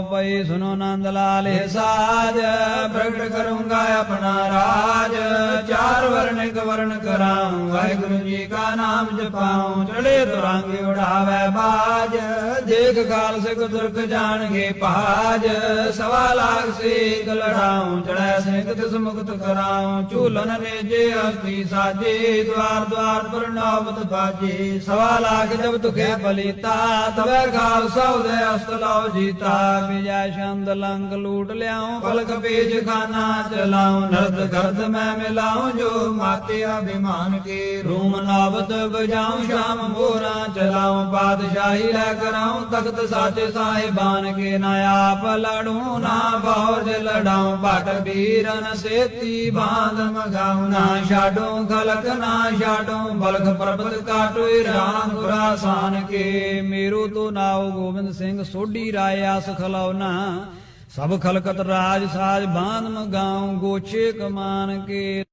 ਪਈ ਸੁਨੋ ਨੰਦ ਲਾਲੇ ਸਾਜ। ਪ੍ਰਗਟ ਕਰੂੰਗਾ ਆਪਣਾ ਰਾਜ। ਚਾਰ ਵਰਨ, ਇੱਕ ਵਰਨ ਕਰਾਉ ਵਾਹਿਗੁਰੂ ਜੀ ਕਾ ਨਾਮ ਜਪਾਉ। ਚੜੇ ਤੁਰੰਗ ਉਡਾਵੇ ਬਾਜ। ਦੇਖ ਕਾਲ ਸਿਕ ਦੁਰਖ ਜਾਣਗੇ ਭਾਜ ਸਵਾ ਲਾਖ ਸੇਕ ਲੜਾਉ ਚੜੈ ਸਿੰਘ ਤਿਸ ਮੁਕਤ ਕਰਾਉ, ਝੂਲਨ ਨੇ ਜੇ ਹਸਤੀ ਸਾਜੇ, ਦਵਾਰ ਦਵਾਰ ਪਰ ਨਾਵਤ ਬਾਜੇ, ਸਵਾ ਲਾਖ ਜਬ ਤੁਖੇ ਬਲੀਤਾ, ਤਵੇ ਖਾਲਸਾ ਉਦੇ ਅਸਤ ਲਾਓ ਜੀਤਾ ਵਿਜੈ ਛੰਦ ਲੰਗ ਲੂਟ ਲਿਆਉ ਪਲਕ ਪੇਜ ਖਾਨਾ ਚਲਾਉ ਨਰਦ ਗਰਦ ਮੈਂ ਮਿਲਾਉ, ਜੋ ਮਾਤੇ ਅਭਿਮਾਨ ਕੇ, ਰੂਮ ਨਾਵਤ ਬਜਾਉ ਸ਼ਾਮ ਮੋਰਾ ਚਲਾਉ, ਬਾਦਸ਼ਾਹੀ ਲੈ ਕਰਾਉ ਤਖਤ ਸਾਚੇ ਸਾਹਿਬਾਨ ਕੇ ਨਾ ਆਪ ਲੜੂ ਨਾ ਬੌਜ ਲੜਾਉ, ਭਟ ਵੀਰਨ ਸੇਤੀ ਬਾਂਧ ਮਗਾਉ ਨਾ ਛਾਡੋ, ਖਲਕ ਨਾ ਛਾਡੋ, ਬਲਖ ਪਰਬਤ ਕਾਟੋਏ ਰਾਮ ਗੁਰਾਸਾਨ ਕੇ। ਮੇਰੂ ਤੋ ਨਾਉ ਗੋਬਿੰਦ ਸਿੰਘ ਸੋਢੀ ਰਾਏ ਆਸ ਖਲਾਉਨਾ ਸਭ ਖਲਕਤ ਰਾਜ ਸਾਜ ਬਾਂਧ ਮਗਾਉ ਗੋਛੇ ਕਮਾਨ ਕੇ।